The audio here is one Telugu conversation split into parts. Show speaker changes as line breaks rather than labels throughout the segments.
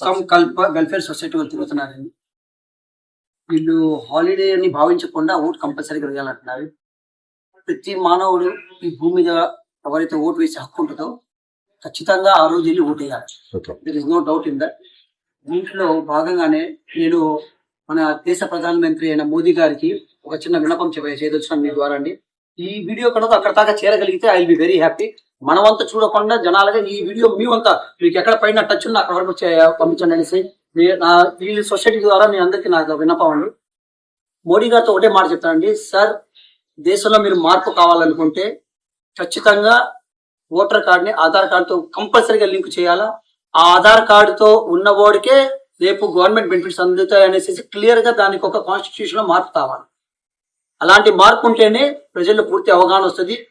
సమ్ కల్ప వెల్ఫేర్ సొసైటీ వాళ్ళు తిరుగుతున్నారండి. వీళ్ళు హాలిడే అని భావించకుండా ఓటు కంపల్సరీగా వేయాలంటున్నారు. ప్రతి మానవుడు ఈ భూమి మీద ఎవరైతే ఓటు వేసే హక్కు ఉంటుందో ఖచ్చితంగా ఆ రోజు వెళ్ళి ఓటు వేయాలి. There is no doubt in that దీంట్లో భాగంగానే నేను మన దేశ ప్రధానమంత్రి అయిన మోదీ గారికి ఒక చిన్న విన్నపం చేయదలుచున్నాను మీ ద్వారా అండి. ఈ వీడియో కనుక అక్కడ దాకా చేరగలిగితే I will be very happy మనమంతా చూడకుండా జనాలుగా ఈ వీడియో మీ వంత. మీకు ఎక్కడ పైన టచ్ ఉన్నా అక్కడ వరకు పంపించండి అనేసి మీ- నా ఈ సొసైటీ ద్వారా మీ అందరికీ నాకు విన్నపం అండి. మోడీ గారితో ఒకటే మాట చెప్తానండి సార్ దేశంలో మీరు మార్పు కావాలనుకుంటే ఖచ్చితంగా ఓటర్ కార్డ్ని ఆధార్ కార్డుతో కంపల్సరీగా లింక్ చేయాలా? ఆ ఆధార్ కార్డుతో ఉన్నవాడికే రేపు గవర్నమెంట్ బెనిఫిట్స్ అందుతాయి అనేసి క్లియర్గా దానికి ఒక కాన్స్టిట్యూషన్లో మార్పు కావాలి. అలాంటి మార్పు ఉంటేనే ప్రజల్లో పూర్తి అవగాహన వస్తుంది.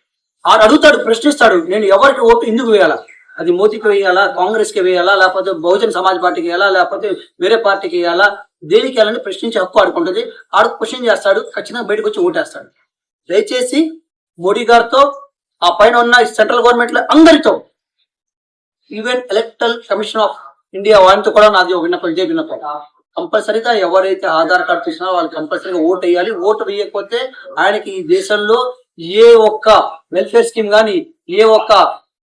ఆడు అడుగుతాడు ప్రశ్నిస్తాడు నేను ఎవరికి ఓటు ఎందుకు వేయాలా? అది మోదీకి వేయాలా కాంగ్రెస్కి వేయాలా లేకపోతే బహుజన్ సమాజ్ పార్టీకి వేయాలా లేకపోతే వేరే పార్టీకి వేయాలా? దేనికి వేయాలని ప్రశ్నించే హక్కు ఆడుకుంటుంది ఆడు క్వశ్చన్ చేస్తాడు ఖచ్చితంగా బయటకు వచ్చి ఓటేస్తాడు. దయచేసి మోడీ గారితో ఆ పైన ఉన్న సెంట్రల్ గవర్నమెంట్లో అందరితో even electoral commission of India వాళ్ళతో కూడా నాది ఒక విన్నపం ఇదే విన్నపం. కంపల్సరీగా ఎవరైతే ఆధార్ కార్డు తీసినా వాళ్ళు కంపల్సరీగా ఓటు వేయాలి. ఓటు వేయకపోతే ఆయనకి ఈ దేశంలో ఏ ఒక్క వెల్ఫేర్ స్కీమ్ కానీ ఏ ఒక్క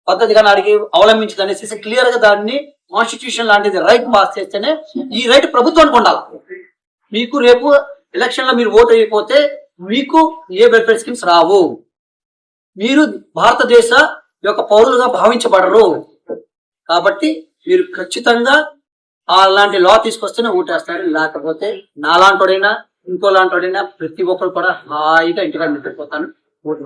పద్ధతి కానీ అడిగి అవలంబించదు అనేసి క్లియర్గా దాన్ని కాన్స్టిట్యూషన్ లాంటిది రైట్ పాస్ చేస్తేనే ఈ రైట్ ప్రభుత్వానికి ఉండాలి. మీకు రేపు ఎలక్షన్లో మీరు ఓటు అయిపోతే మీకు ఏ వెల్ఫేర్ స్కీమ్స్ రావు. మీరు భారతదేశ యొక్క పౌరులుగా భావించబడరు. కాబట్టి మీరు ఖచ్చితంగా అలాంటి లా తీసుకొస్తేనే ఓటేస్తారు. లేకపోతే నాలాంటోడైనా ఇంకో లాంటోడైనా ప్రతి ఒక్కరు కూడా హాయిగా ఇంటికాడ నిద్రపోతాను. ఓటు